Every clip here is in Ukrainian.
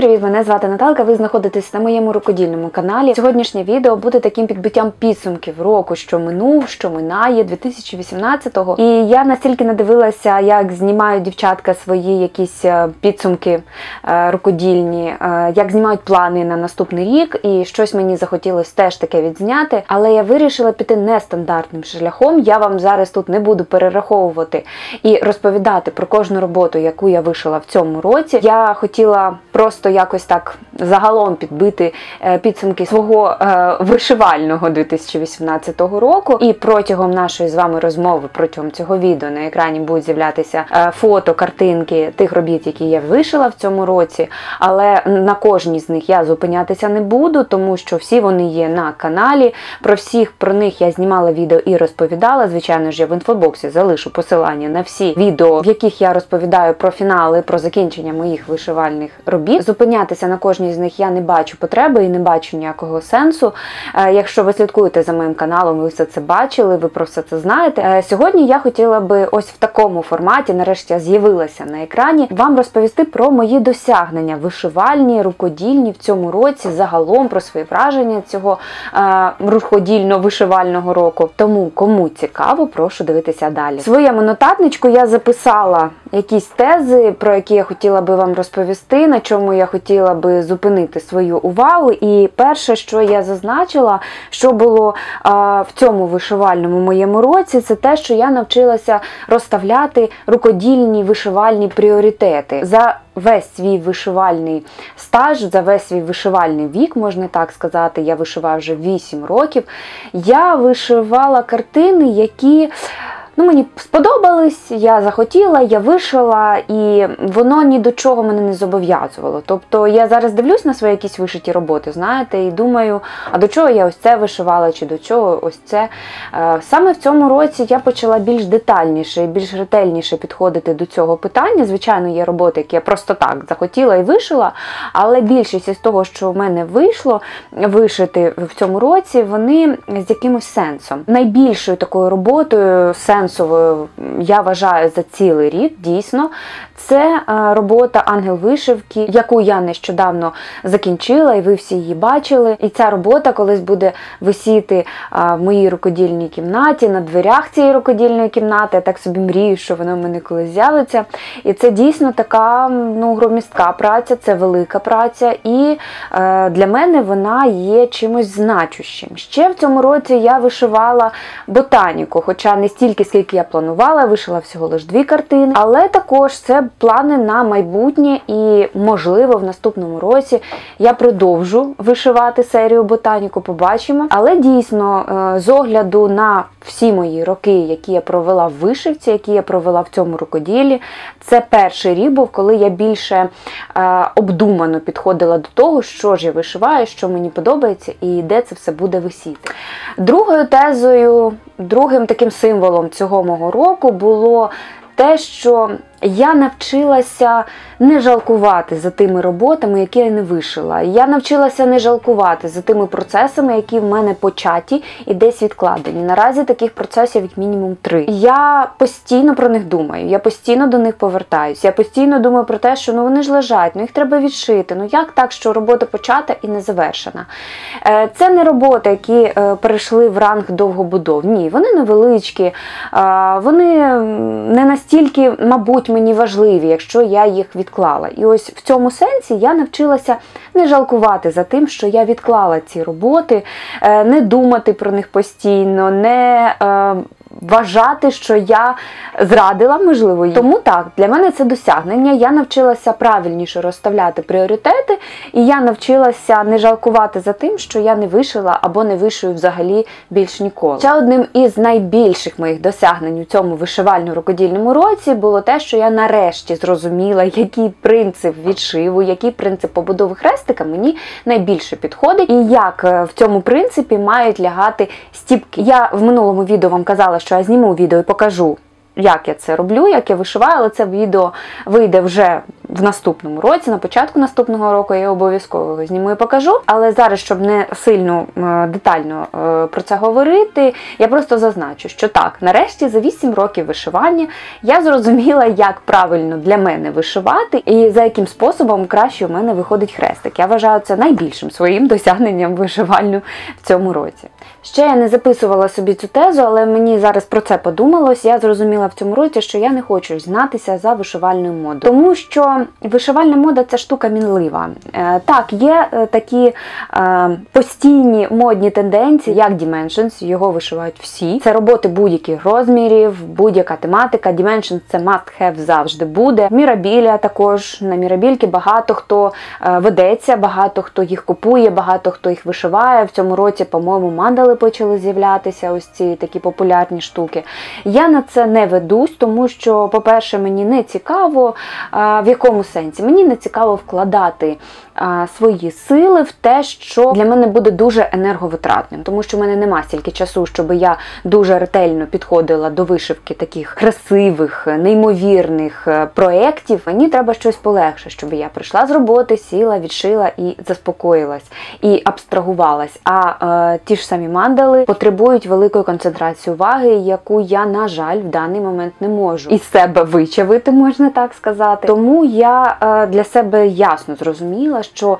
привіт! Мене звати Наталка. Ви знаходитесь на моєму рукодільному каналі. Сьогоднішнє відео буде таким підбиттям підсумків року, що минув, що минає 2018-го. І я настільки надивилася, як знімають дівчатка свої якісь е, підсумки е, рукодільні, е, як знімають плани на наступний рік, і щось мені захотілося теж таке відзняти. Але я вирішила піти нестандартним шляхом. Я вам зараз тут не буду перераховувати і розповідати про кожну роботу, яку я вишила в цьому році. Я хотіла просто якось так загалом підбити е, підсумки свого е, вишивального 2018 року. І протягом нашої з вами розмови, протягом цього відео на екрані будуть з'являтися е, фото, картинки тих робіт, які я вишила в цьому році. Але на кожній з них я зупинятися не буду, тому що всі вони є на каналі. Про всіх про них я знімала відео і розповідала. Звичайно ж, я в інфобоксі залишу посилання на всі відео, в яких я розповідаю про фінали, про закінчення моїх вишивальних робіт. Зупинятися на кожній з них я не бачу потреби і не бачу ніякого сенсу. Е, Якщо ви слідкуєте за моїм каналом, ви все це бачили, ви про все це знаєте. Е, Сьогодні я хотіла би ось в такому форматі, нарешті з'явилася на екрані, вам розповісти про мої досягнення вишивальні, рукодільні в цьому році, загалом про свої враження цього е, рукодільно-вишивального року. Тому кому цікаво, прошу дивитися далі. Своєму нотатничку я записала якісь тези, про які я хотіла би вам розповісти, на чому я хотіла би зупинити свою увагу. І перше, що я зазначила, що було а, в цьому вишивальному моєму році, це те, що я навчилася розставляти рукодільні вишивальні пріоритети. За Весь свій вишивальний стаж, за весь свій вишивальний вік, можна так сказати, я вишиваю вже 8 років. Я вишивала картини, які ну, мені сподобались, я захотіла, я вишила, і воно ні до чого мене не зобов'язувало. Тобто я зараз дивлюсь на свої якісь вишиті роботи, знаєте, і думаю, а до чого я ось це вишивала, чи до чого ось це. Е, Саме в цьому році я почала більш детальніше і більш ретельніше підходити до цього питання. Звичайно, є роботи, які я просто так захотіла і вишила, але більшість із того, що в мене вийшло вишити в цьому році, вони з якимось сенсом. Найбільшою такою роботою сенсовою я вважаю за цілий рік, дійсно, це е, робота Ангел вишивки, яку я нещодавно закінчила, і ви всі її бачили. І ця робота колись буде висіти е, в моїй рукодільній кімнаті, на дверях цієї рукодільної кімнати. Я так собі мрію, що воно в мене колись з'явиться. І це дійсно така ну, громістка праця, це велика праця, і е, для мене вона є чимось значущим. Ще в цьому році я вишивала ботаніку, хоча не стільки, скільки я планувала, вишила всього лише дві картини, але також це плани на майбутнє, і, можливо, в наступному році я продовжу вишивати серію ботаніку, побачимо. Але дійсно, е, з огляду на всі мої роки, які я провела в вишивці, які я провела в цьому рукоділі, це перший рік був, коли я більше е, обдумано підходила до того, що ж я вишиваю, що мені подобається і де це все буде висіти. Другою тезою, другим таким символом цього мого року було те, що я навчилася не жалкувати за тими роботами, які я не вишила. Я навчилася не жалкувати за тими процесами, які в мене початі і десь відкладені. Наразі таких процесів як мінімум три. Я постійно про них думаю, я постійно до них повертаюся. Я постійно думаю про те, що ну вони ж лежать, ну їх треба відшити. Ну як так, що робота почата і не завершена? Е, Це не роботи, які е, перейшли в ранг довгобудов. Ні, вони невеличкі, вони не настільки, мабуть, мені важливі, якщо я їх відклала. І ось в цьому сенсі я навчилася не жалкувати за тим, що я відклала ці роботи, е, не думати про них постійно, не е, вважати, що я зрадила, можливо, їх. Тому так, для мене це досягнення. Я навчилася правильніше розставляти пріоритети, і я навчилася не жалкувати за тим, що я не вишила або не вишию взагалі більш ніколи. Ще одним із найбільших моїх досягнень у цьому вишивально-рукодільному році було те, що я нарешті зрозуміла, який принцип відшиву, який принцип побудови хрестика мені найбільше підходить, і як е, в цьому принципі мають лягати стіпки. Я в минулому відео вам казала, що я зніму відео і покажу. Як я це роблю, як я вишиваю, але це відео вийде вже в наступному році, на початку наступного року я обов'язково його зніму і покажу. Але зараз, щоб не сильно е, детально е, про це говорити, я просто зазначу, що так, нарешті за 8 років вишивання я зрозуміла, як правильно для мене вишивати і за яким способом краще у мене виходить хрестик. Я вважаю це найбільшим своїм досягненням вишивальню в цьому році. Ще я не записувала собі цю тезу, але мені зараз про це подумалось. Я зрозуміла в цьому році, що я не хочу знатися за вишивальною модою, тому що вишивальна мода це штука мінлива. Е, так, є е, такі е, постійні модні тенденції, як Dimensions, його вишивають всі. Це роботи будь-яких розмірів, будь-яка тематика. Dimensions це must-have завжди буде. Мірабіля також на мірабільки багато хто ведеться, багато хто їх купує, багато хто їх вишиває. В цьому році, по-моєму, мандали почали з'являтися. Ось ці такі популярні штуки. Я на це не ведусь, тому що, по-перше, мені не цікаво, в якому сенсі. Мені не цікаво вкладати свої сили в те, що для мене буде дуже енерговитратним, тому що в мене нема стільки часу, щоб я дуже ретельно підходила до вишивки таких красивих, неймовірних е, проєктів. Мені треба щось полегше, щоб я прийшла з роботи, сіла, відшила і заспокоїлась, і абстрагувалась. А е, ті ж самі мандали потребують великої концентрації уваги, яку я, на жаль, в даний момент не можу із себе вичавити, можна так сказати. Тому я е, для себе ясно зрозуміла, що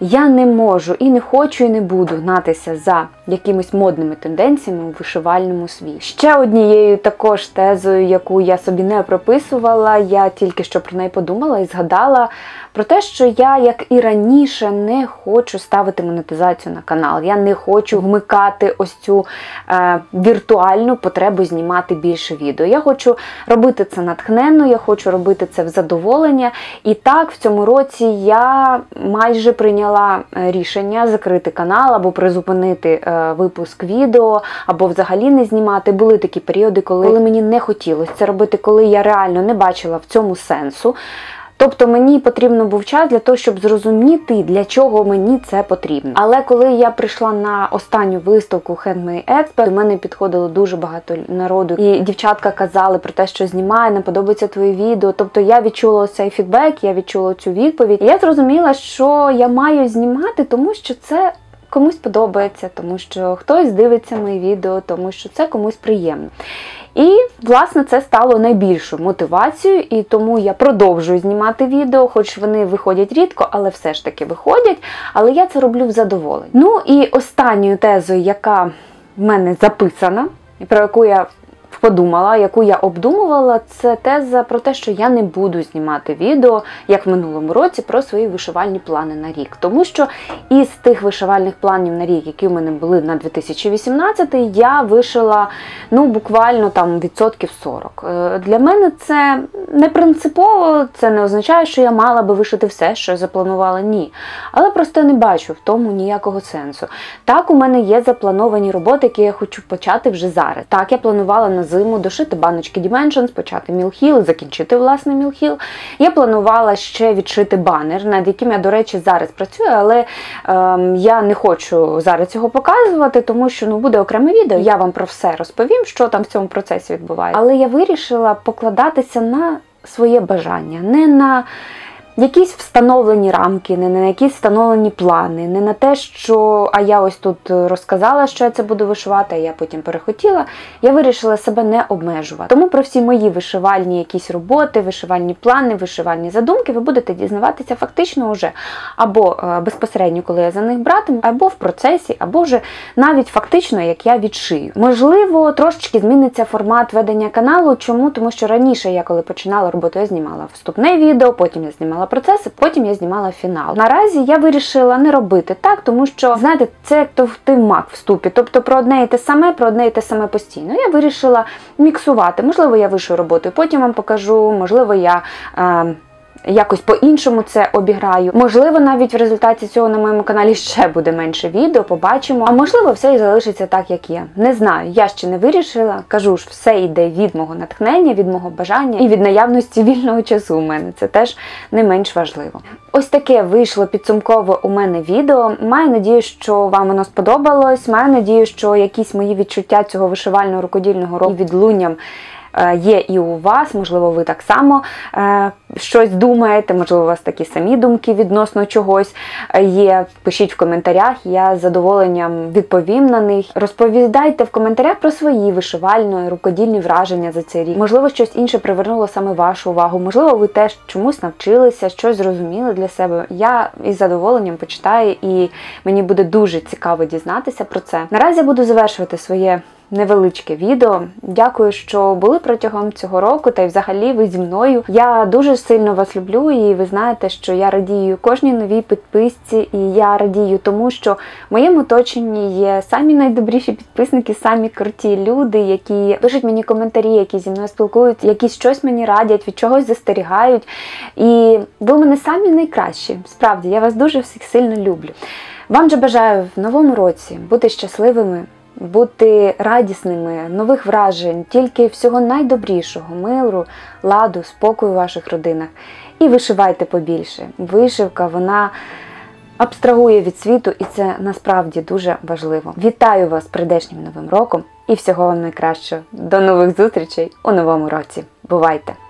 я не можу і не хочу, і не буду гнатися за якимись модними тенденціями у вишивальному світі. Ще однією також тезою, яку я собі не прописувала, я тільки що про неї подумала і згадала про те, що я, як і раніше, не хочу ставити монетизацію на канал. Я не хочу вмикати ось цю е, віртуальну потребу знімати більше відео. Я хочу робити це натхненно, я хочу робити це в задоволення. І так, в цьому році я майже прийняла е, рішення закрити канал або призупинити е, випуск відео, або взагалі не знімати. Були такі періоди, коли, коли мені не хотілося це робити, коли я реально не бачила в цьому сенсу. Тобто мені потрібно був час для того, щоб зрозуміти, для чого мені це потрібно. Але коли я прийшла на останню виставку Handmade Expo, до мене підходило дуже багато народу, і дівчатка казали про те, що знімає, не подобається твоє відео. Тобто я відчула цей фідбек, я відчула цю відповідь. І я зрозуміла, що я маю знімати, тому що це. Комусь подобається, тому що хтось дивиться мої відео, тому що це комусь приємно. І, власне, це стало найбільшою мотивацією, і тому я продовжую знімати відео, хоч вони виходять рідко, але все ж таки виходять. Але я це роблю в задоволенні. Ну і останньою тезою, яка в мене записана, про яку я подумала, яку я обдумувала, це теза про те, що я не буду знімати відео, як в минулому році, про свої вишивальні плани на рік. Тому що із тих вишивальних планів на рік, які в мене були на 2018, я вишила ну, буквально там відсотків 40. Е, для мене це не принципово, це не означає, що я мала би вишити все, що запланувала. Ні. Але просто не бачу в тому ніякого сенсу. Так, у мене є заплановані роботи, які я хочу почати вже зараз. Так, я планувала на зиму дошити баночки Dimensions, почати мілхіл, закінчити власне мілхіл. Я планувала ще відшити банер, над яким я, до речі, зараз працюю, але ем, я не хочу зараз цього показувати, тому що ну, буде окреме відео. Я вам про все розповім, що там в цьому процесі відбувається. Але я вирішила покладатися на своє бажання, не на якісь встановлені рамки, не на якісь встановлені плани, не на те, що а я ось тут розказала, що я це буду вишивати, а я потім перехотіла. Я вирішила себе не обмежувати. Тому про всі мої вишивальні якісь роботи, вишивальні плани, вишивальні задумки ви будете дізнаватися фактично вже або е, безпосередньо, коли я за них братиму, або в процесі, або вже навіть фактично, як я відшию. Можливо, трошечки зміниться формат ведення каналу. Чому? Тому що раніше я, коли починала роботу, я знімала вступне відео, потім я знімала знімала процеси, потім я знімала фінал. Наразі я вирішила не робити так, тому що, знаєте, це як товти мак в ступі. Тобто про одне і те саме, про одне і те саме постійно. Я вирішила міксувати. Можливо, я вишу роботу, потім вам покажу, можливо, я. Е, якось по-іншому це обіграю. Можливо, навіть в результаті цього на моєму каналі ще буде менше відео, побачимо. А можливо, все і залишиться так, як є. Не знаю, я ще не вирішила. Кажу ж, все йде від мого натхнення, від мого бажання і від наявності вільного часу у мене. Це теж не менш важливо. Ось таке вийшло підсумково у мене відео. Маю надію, що вам воно сподобалось. Маю надію, що якісь мої відчуття цього вишивального рукодільного року відлунням є і у вас, можливо, ви так само е, щось думаєте, можливо, у вас такі самі думки відносно чогось е, є. Пишіть в коментарях, я з задоволенням відповім на них. Розповідайте в коментарях про свої вишивальні, рукодільні враження за цей рік. Можливо, щось інше привернуло саме вашу увагу. Можливо, ви теж чомусь навчилися, щось зрозуміли для себе. Я із задоволенням почитаю, і мені буде дуже цікаво дізнатися про це. Наразі я буду завершувати своє невеличке відео. Дякую, що були протягом цього року, та й взагалі ви зі мною. Я дуже сильно вас люблю, і ви знаєте, що я радію кожній новій підписці, і я радію тому, що в моєму оточенні є самі найдобріші підписники, самі круті люди, які пишуть мені коментарі, які зі мною спілкуються, які щось мені радять, від чогось застерігають. І ви у мене самі найкращі. Справді, я вас дуже всіх сильно люблю. Вам же бажаю в новому році бути щасливими, бути радісними, нових вражень, тільки всього найдобрішого, миру, ладу, спокою у ваших родинах. І вишивайте побільше. Вишивка, вона абстрагує від світу, і це насправді дуже важливо. Вітаю вас з прийдешнім новим роком і всього вам найкращого. До нових зустрічей у новому році. Бувайте!